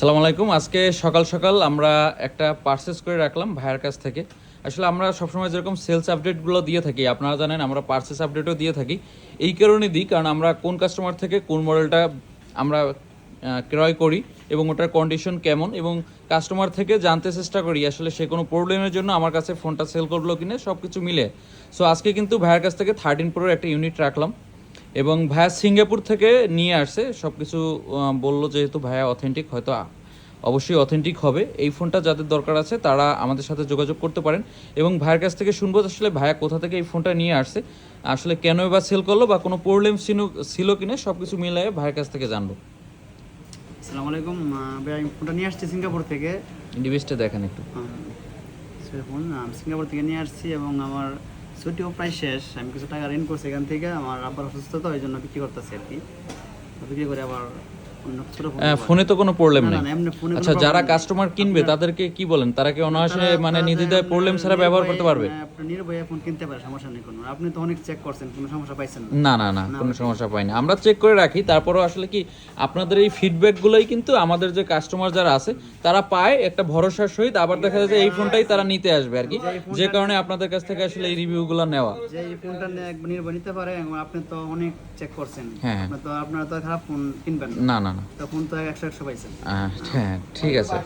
সালাম আলাইকুম। আজকে সকাল সকাল আমরা একটা পার্সেস করে রাখলাম ভাইয়ের কাছ থেকে। আসলে আমরা সবসময় যেরকম সেলস আপডেটগুলো দিয়ে থাকি, আপনারা জানেন আমরা পার্সেস আপডেটও দিয়ে থাকি। এই কারণে দিই, কারণ আমরা কোন কাস্টমার থেকে কোন মডেলটা আমরা ক্রয় করি এবং ওটার কন্ডিশন কেমন এবং কাস্টমার থেকে জানতে চেষ্টা করি, আসলে সে কোনো প্রবলেমের জন্য আমার কাছে ফোনটা সেল করল কিনে সব কিছু মিলে। সো আজকে কিন্তু ভাইয়ের কাছ থেকে থার্টিন প্রোর একটা ইউনিট রাখলাম। এবং ভাইয়া সিঙ্গাপুর থেকে নিয়ে আসছে। সব কিছু বলল যেহেতু ভাইয়া অথেন্টিক হয়তো অবশ্যই অথেন্টিক হবে। এই ফোনটা যাদের দরকার আছে তারা আমাদের সাথে যোগাযোগ করতে পারেন। এবং ভাইয়ের কাছ থেকে শুনব আসলে ভাইয়া কোথা থেকে এই ফোনটা নিয়ে আসছে। আসলে কেন বা সেল করল বা কোনো প্রবলেম ছিল ছিল কিনা সব কিছু মিলিয়ে ভাইয়ের কাছ থেকে জানব। আসসালামু আলাইকুম। ভাই আমি ফোনটা নিয়ে আসছি সিঙ্গাপুর থেকে। ডিভাইসটা দেখেন একটু। ফোন সিঙ্গাপুর থেকে নিয়ে আসছি এবং আমার ছুটিও প্রায় শেষ। আমি কিছু টাকা ঋণ করছি এখান থেকে, আমার আব্বার অসুস্থতা ওই জন্য বিক্রি করতেছি আর কি। বিক্রি করে আবার ফোন আহ, ফোনে তো কোনো প্রবলেম নেই। আচ্ছা যারা কাস্টমার কিনবে তাদেরকে কি বলেন? তারা কি অনায়াসে মানে নির্দ্বিধায় প্রবলেম ছাড়া ব্যবহার করতে পারবে? হ্যাঁ, নির্ভয়ে ফোন কিনতে পারে সমস্যা নেই কোনো। আপনি তো অনেক চেক করছেন কোনো সমস্যা পাইছেন না। না না কোনো সমস্যা পাই না আমরা চেক করে রাখি তারপরেও আসলে কি আপনাদের এই ফিডব্যাকগুলোই কিন্তু আমাদের যে কাস্টমার যারা আছে তারা পায় একটা ভরসার সহিত আবার দেখা যায় যে এই ফোনটাই তারা নিতে আসবে আর কি। যে কারণে আপনাদের কাছ থেকে আসলে এই রিভিউগুলো নেওয়া। যে এই ফোনটা নিয়ে একবার নির্ভয় নিতে পারে আপনি তো অনেক চেক করছেন। হ্যাঁ। তো আপনারা তো খারাপ ফোন কিনবেন না না না না। তো ফোন তো একশো একশো পাইছেন হ্যাঁ ঠিক আছে।